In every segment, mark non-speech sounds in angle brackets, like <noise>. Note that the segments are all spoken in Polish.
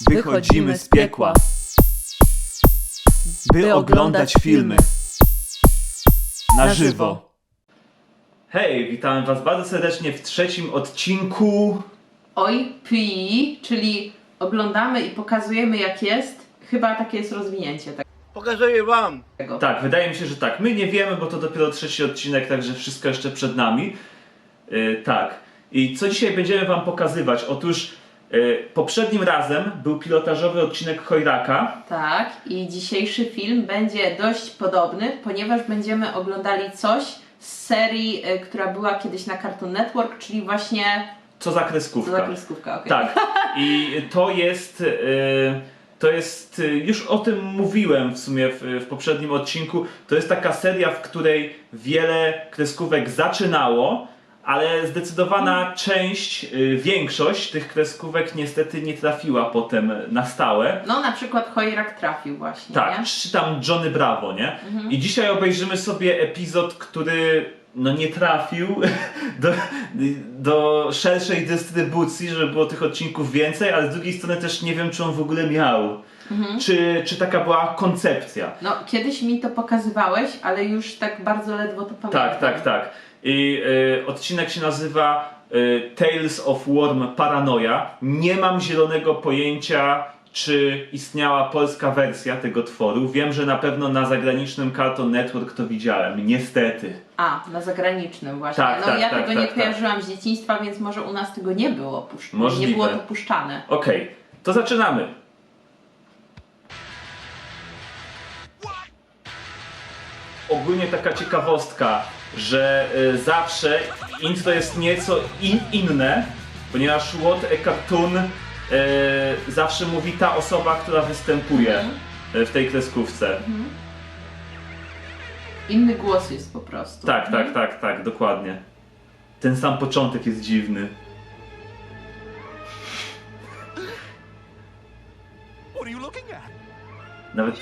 Wychodzimy z piekła, by oglądać filmy na żywo. Hej, witam was bardzo serdecznie w trzecim odcinku. Oj, pi, czyli oglądamy i pokazujemy jak jest. Chyba takie jest rozwinięcie Pokazuję wam. tego. Tak, wydaje mi się, że tak. My nie wiemy, bo to dopiero trzeci odcinek, także wszystko jeszcze przed nami. Yy, tak. I co dzisiaj będziemy wam pokazywać? Otóż yy, poprzednim razem był pilotażowy odcinek Chojraka. Tak, i dzisiejszy film będzie dość podobny, ponieważ będziemy oglądali coś z serii, y, która była kiedyś na Cartoon Network, czyli właśnie Co za kreskówka. za kreskówka, okej. Tak. I to jest. y, To jest. Już o tym mówiłem w sumie w, w poprzednim odcinku. To jest taka seria, w której wiele kreskówek zaczynało, ale zdecydowana część, y, większość tych kreskówek niestety nie trafiła potem na stałe. No na przykład Chojrak trafił właśnie, Tak, nie? czy tam Johnny Bravo, nie? I dzisiaj obejrzymy sobie epizod, który no nie trafił <laughs> do, do szerszej dystrybucji, żeby było tych odcinków więcej, ale z drugiej strony też nie wiem, czy on w ogóle miał. Czy, czy taka była koncepcja. No kiedyś mi to pokazywałeś, ale już tak bardzo ledwo to pamiętam. Tak, tak, tak. I y, odcinek się nazywa y, Tales of Worm Paranoia. Nie mam zielonego pojęcia, czy istniała polska wersja tego tworu. Wiem, że na pewno na zagranicznym Cartoon Network to widziałem. Niestety. A, na zagranicznym właśnie. Tak, no tak, ja tak, tego tak, nie tak. kojarzyłam z dzieciństwa, więc może u nas tego nie było puszczane. Nie było to puszczane. Okej, to zaczynamy. Ogólnie taka ciekawostka, że y, zawsze intro jest nieco in, inne, ponieważ what a cartoon zawsze mówi ta osoba, która występuje y, w tej kreskówce. Inny głos jest po prostu. Tak, tak, tak, tak, dokładnie. Ten sam początek jest dziwny. What are you looking at? Nawet!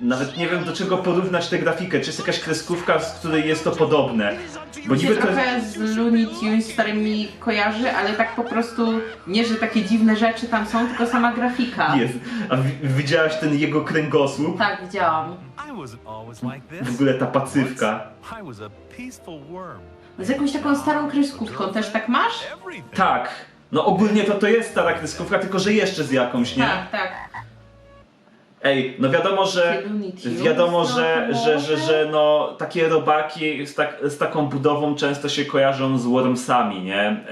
Nawet nie wiem do czego porównać tę grafikę. Czy jest jakaś kreskówka, z której jest to podobne? Bo się niby to trochę z Looney Tunes starymi kojarzy, ale tak po prostu nie, że takie dziwne rzeczy tam są, tylko sama grafika. jest. A wi- widziałaś ten jego kręgosłup? Tak, widziałam. W ogóle ta pacywka. Once, I was a peaceful worm. Z jakąś taką starą kreskówką też tak masz? Tak. No ogólnie to to jest stara kreskówka, tylko że jeszcze z jakąś, nie? Tak, tak. Ej, no wiadomo, że wiadomo, że, to że, że, że no takie robaki z, tak, z taką budową często się kojarzą z Wormsami, nie? E,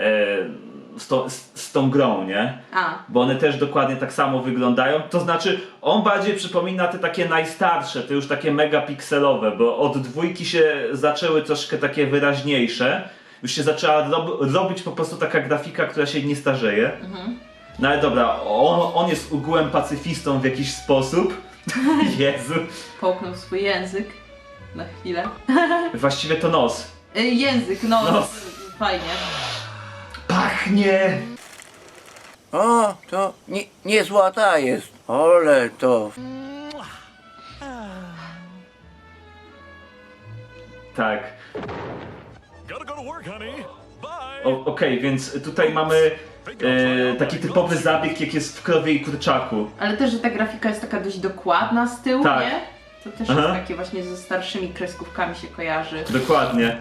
z, tą, z, z tą grą, nie? A, bo one też dokładnie tak samo wyglądają. To znaczy, on bardziej przypomina te takie najstarsze, te już takie megapikselowe, bo od dwójki się zaczęły troszkę takie wyraźniejsze. Już się zaczęła rob, robić po prostu taka grafika, która się nie starzeje. No ale dobra, on, on jest ogółem pacyfistą w jakiś sposób. <laughs> Jezu. połknął swój język. Na chwilę. Właściwie to nos. Y, język, no, No. fajnie. Pachnie! O, to nie, nie złota jest. Ole to. Tak. Gotta go to work, honey. Bye. O- Okej, więc tutaj mamy e, taki typowy zabieg, jak jest w krowie i kurczaku. Ale też, że ta grafika jest taka dość dokładna z tyłu, Tak. nie? To też Aha. jest takie właśnie ze starszymi kreskówkami się kojarzy. Dokładnie.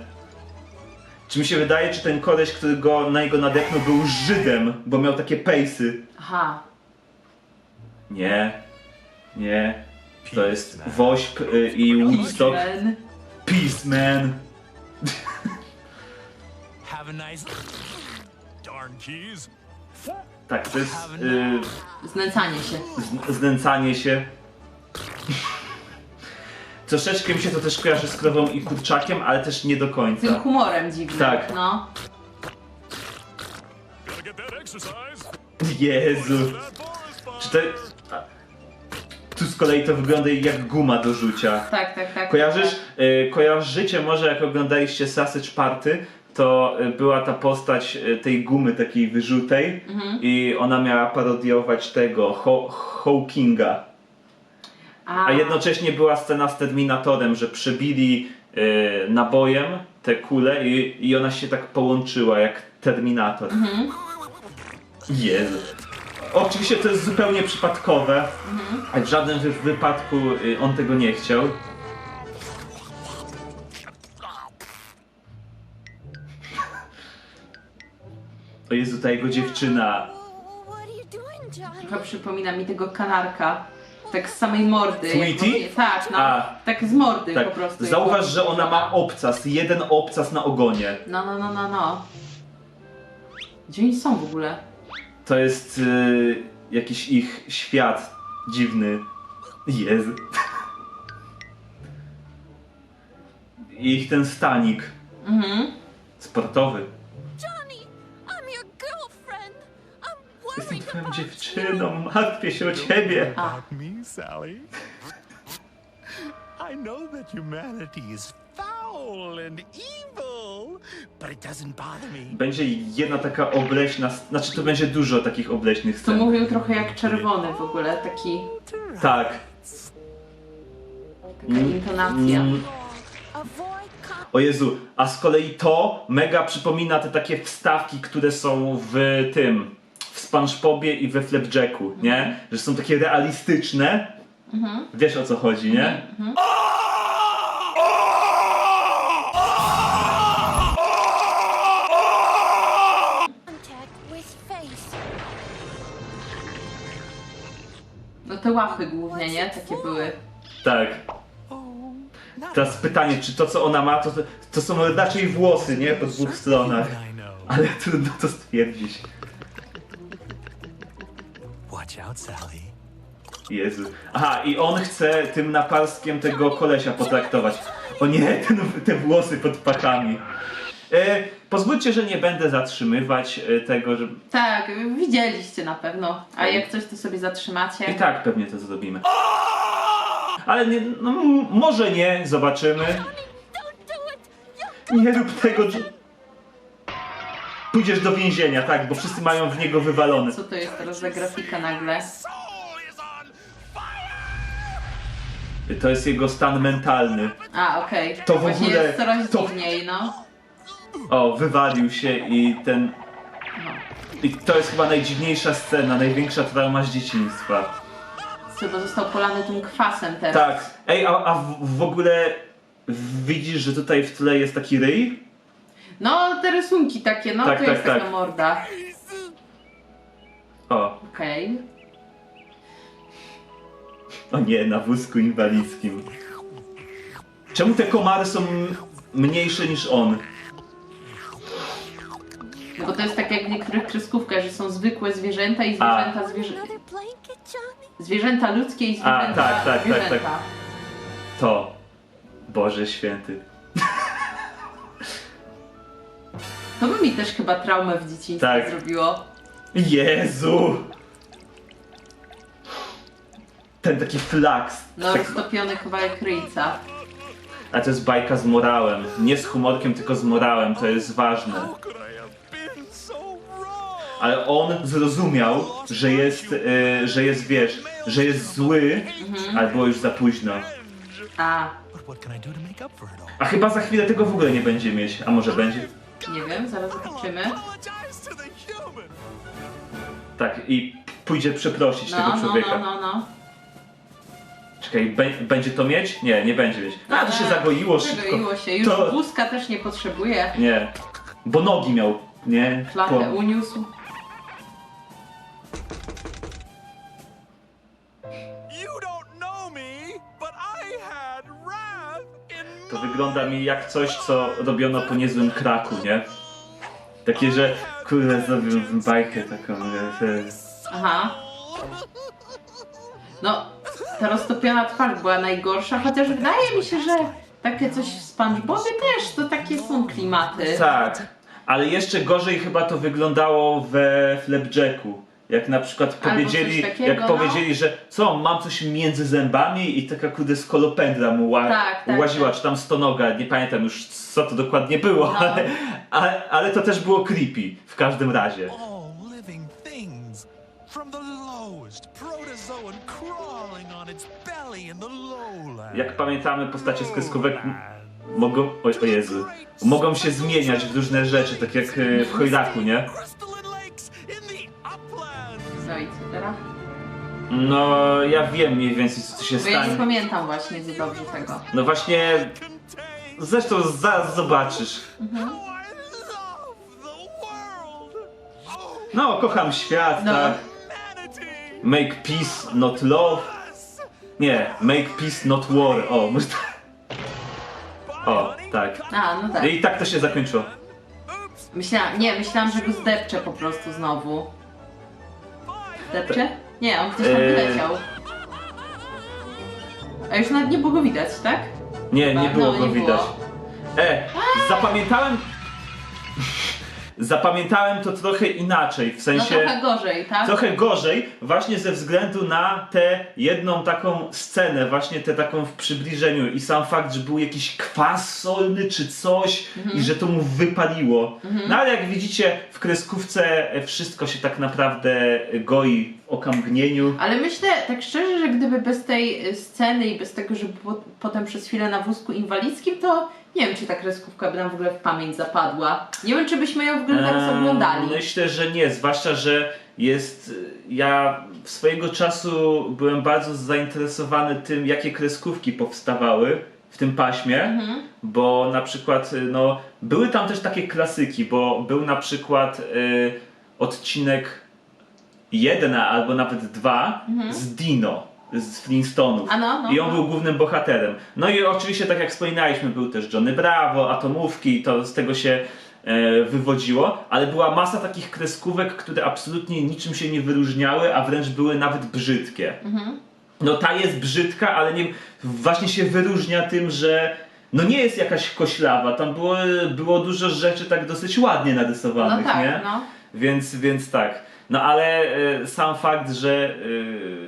Czy mi się wydaje, czy ten koleś, który go na jego nadepnął, był Żydem, bo miał takie pejsy? Aha. Nie. Nie. To jest Wośp y, i Woodstock. Ten. Peace, man. Have a nice. Darn keys. Tak, to jest y, Znęcanie się. z- znęcanie się. Troszeczkę mi się to też kojarzy z krową i kurczakiem, ale też nie do Tym końca. humorem dziwnym. Tak. No. Gotta get that exercise. Jezu. That. Czy to... a, Tu z kolei to wygląda jak guma do rzucia. Tak, tak, tak. Kojarzysz, y, kojarzycie może jak oglądaliście Sausage Party, to y, była ta postać y, tej gumy takiej wyrzutej i ona miała parodiować tego Hawkinga. A, A jednocześnie była scena z Terminatorem, że przebili y, nabojem te kule i, i ona się tak połączyła jak Terminator. Jezu. Oczywiście to jest zupełnie przypadkowe, ale w żadnym wy- wypadku y, on tego nie chciał. O Jezu, ta jego dziewczyna. Trochę przypomina mi tego kanarka. Tak z samej mordy. Sweetie? Tak, no. A. Tak z mordy Tak, po prostu. zauważ, że ona ma obcas, jeden obcas na ogonie. No, no, no, no, no. Gdzie oni są w ogóle? To jest y, jakiś ich świat dziwny. Jezu. I <laughs> ich ten stanik Mhm. sportowy. Jestem dziewczyną, martwię się o ciebie. A, me, Sally. I know that humanity is foul and evil, but it doesn't bother me. Będzie jedna taka obleśna, znaczy to będzie dużo takich obleśnych to scen. mówił trochę jak czerwony w ogóle, taki, Tak. taka intonacja. Mm, Avoid con- o Jezu, a z kolei to mega przypomina te takie wstawki, które są w tym, w SpongeBobie i we Flapjacku, nie? Że są takie realistyczne. Wiesz o co chodzi, nie? contact with face. No te łapy głównie, nie? Takie były. Tak. Teraz pytanie, czy to co ona ma, to, to są raczej włosy, nie? Po dwóch stronach. I know. Ale trudno to stwierdzić. Watch out, Sally. Jezu. Aha, i on chce tym naparskiem tego kolesia potraktować. O nie, ten, te włosy pod pachami. E, pozwólcie, że nie będę zatrzymywać e, tego, że... Tak, widzieliście na pewno. A jak coś to sobie zatrzymacie. I tak pewnie to zrobimy. Ale nie, no, m- może nie, zobaczymy. Nie rób tego, że... Pójdziesz do więzienia, tak, bo wszyscy mają w niego wywalone. Co to jest teraz za grafika nagle? To jest jego stan mentalny. A, okej. To w Właśnie ogóle- jest coraz to- dziwniej, no. O, wywalił się i ten... no. I to jest chyba najdziwniejsza scena, największa trauma z dzieciństwa. Co, bo został polany tym kwasem teraz. Tak. Ej, a, a w, w ogóle widzisz, że tutaj w tle jest taki ryj? No, te rysunki takie, no Tak, to tak, jest tak. taka morda. O, Okej. o nie, na wózku inwalidzkim. Czemu te komary są mniejsze niż on? No bo to jest tak jak w niektórych kreskówkach, że są zwykłe zwierzęta i zwierzęta zwierzę... another blanket, Johnny? Zwierzęta ludzkie i zwierzęta tak, tak, tak, zwierzęta. tak. To. Boże święty. To mi też chyba traumę w dzieciństwie Tak. zrobiło. Jezu! Ten taki flaks. No, Tak, roztopiony kawałek ryjca. a to jest bajka z morałem. Nie z humorkiem, tylko z morałem. To jest ważne. How could I have been so wrong? Ale on zrozumiał, że jest, y, że jest, wiesz, że jest zły, ale było już za późno. A, But what can I do to make up for it all? A chyba za chwilę tego w ogóle nie będzie mieć. A może będzie? Nie wiem, zaraz zobaczymy. Tak, i pójdzie przeprosić No, tego no, człowieka. no, no, no. Czekaj, będzie to mieć? Nie, nie będzie mieć. A, to się zagoiło szybko. Zagoiło się. Już To- wózka też nie potrzebuje. Nie, bo nogi miał, nie? Flatę Po- uniósł. To wygląda mi jak coś, co robiono po niezłym kraku, nie? Takie, że kurde, zrobił bajkę taką, że... Aha. No, ta roztopiona twarz była najgorsza, chociaż wydaje mi się, że takie coś w SpongeBobie też, to takie są klimaty. Tak, ale jeszcze gorzej chyba to wyglądało we Flapjacku. Jak na przykład Albo powiedzieli, takiego, jak no. powiedzieli, że co, mam coś między zębami i taka kurde skolopendra mu ła, Tak, tak, łaziła, tak. czy tam stonoga, nie pamiętam już co to dokładnie było, No. ale, ale, ale to też było creepy w każdym razie. Jak pamiętamy, postacie z kreskówek mogą, o, o Jezu, mogą się zmieniać w różne rzeczy, tak jak e, w Chojraku, nie? No i co teraz? No, ja wiem mniej więcej co tu się Bo ja nie stanie. pamiętam właśnie za dobrze tego. No właśnie, zresztą zaraz zobaczysz. Oh, No, kocham świat, No. tak. Make peace, not love. Nie, make peace, not war. O, może tak. O, tak. A, no tak. I tak to się zakończyło. Myślałam, nie, myślałam, że go zdepczę po prostu znowu. Zdepczę? Nie, on gdzieś tam Eee. wyleciał. A już nawet nie było go widać, tak? Nie, nie No, było nie go było. widać. E, zapamiętałem. Zapamiętałem to trochę inaczej, w No sensie. trochę gorzej, tak? Trochę gorzej, właśnie ze względu na tę jedną taką scenę, właśnie tę taką w przybliżeniu i sam fakt, że był jakiś kwas solny czy coś Mhm. i że to mu wypaliło. No ale jak widzicie, w kreskówce wszystko się tak naprawdę goi w okamgnieniu. Ale myślę, tak szczerze, że gdyby bez tej sceny i bez tego, że było potem przez chwilę na wózku inwalidzkim, to nie wiem, czy ta kreskówka by nam w ogóle w pamięć zapadła. Nie wiem, czy byśmy ją w ogóle teraz Eee, oglądali. Myślę, że nie, zwłaszcza, że jest. Ja swojego czasu byłem bardzo zainteresowany tym, jakie kreskówki powstawały w tym paśmie, Mhm. bo na przykład no, były tam też takie klasyki, bo był na przykład y, odcinek jeden albo nawet dwa z Dino. Z Flintstonów. Mhm. No, no, I on no. był głównym bohaterem. No i oczywiście, tak jak wspominaliśmy, był też Johnny Bravo, Atomówki, to z tego się e, wywodziło, ale była masa takich kreskówek, które absolutnie niczym się nie wyróżniały, a wręcz były nawet brzydkie. No ta jest brzydka, ale nie, właśnie się wyróżnia tym, że no nie jest jakaś koślawa, tam było, było dużo rzeczy tak dosyć ładnie narysowanych, No tak, nie? no. Więc, więc tak. No ale e, sam fakt, że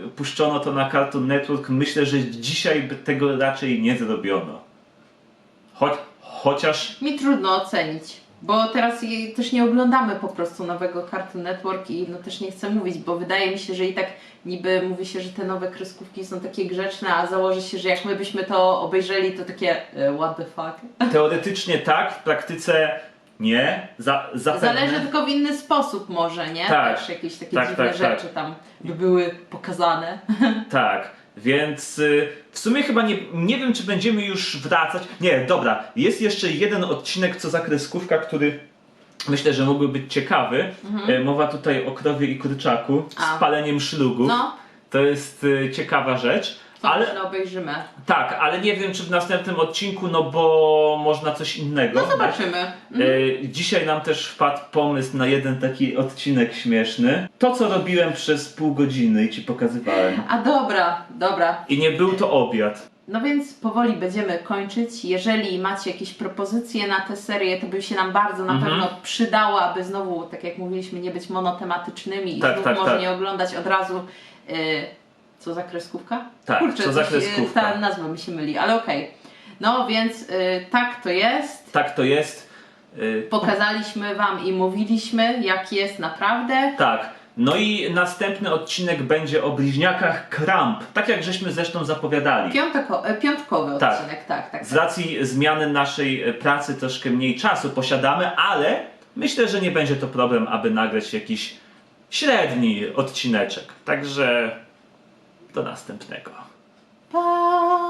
e, puszczono to na Cartoon Network, myślę, że dzisiaj by tego raczej nie zrobiono. Choć, chociaż Mi trudno ocenić, bo teraz też nie oglądamy po prostu nowego Cartoon Network i no też nie chcę mówić, bo wydaje mi się, że i tak niby mówi się, że te nowe kreskówki są takie grzeczne, a założy się, że jak my byśmy to obejrzeli, to takie e, what the fuck. teoretycznie tak, w praktyce nie. Za, zapewne. Zależy tylko w inny sposób może, nie? Tak. Też jakieś takie Tak, dziwne tak, tak. rzeczy tam by były pokazane. <laughs> Tak, więc y, w sumie chyba nie, nie wiem, czy będziemy już wracać. Nie, dobra, jest jeszcze jeden odcinek, co za kreskówka, który myślę, że mógłby być ciekawy. E, Mowa tutaj o krowie i kurczaku z Mhm. A. paleniem szlugu. No, To jest y, ciekawa rzecz. Ale obejrzymy. tak, ale nie wiem, czy w następnym odcinku, no bo można coś innego. No zobaczymy. E, Dzisiaj nam też wpadł pomysł na jeden taki odcinek śmieszny. To, co robiłem przez pół godziny i ci pokazywałem. A dobra, dobra. I nie był to obiad. No więc powoli będziemy kończyć. Jeżeli macie jakieś propozycje na tę serię, to by się nam bardzo na Mhm. pewno przydało, aby znowu, tak jak mówiliśmy, nie być monotematycznymi i Tak, znów tak, może tak. nie oglądać od razu. Y, co za kreskówka? Tak, Kurczę, co za coś, kreskówka. Ta nazwa mi się myli, ale okej. No więc y, tak to jest. Tak to jest. Y, Pokazaliśmy Wam i mówiliśmy, jak jest naprawdę. Tak. No i następny odcinek będzie o bliźniakach Kramp. Tak jak żeśmy zresztą zapowiadali. Piątko, e, piątkowy Tak. odcinek, tak, tak. Z tak. racji zmiany naszej e, pracy troszkę mniej czasu posiadamy, ale myślę, że nie będzie to problem, aby nagrać jakiś średni odcineczek. Także do następnego. Pa!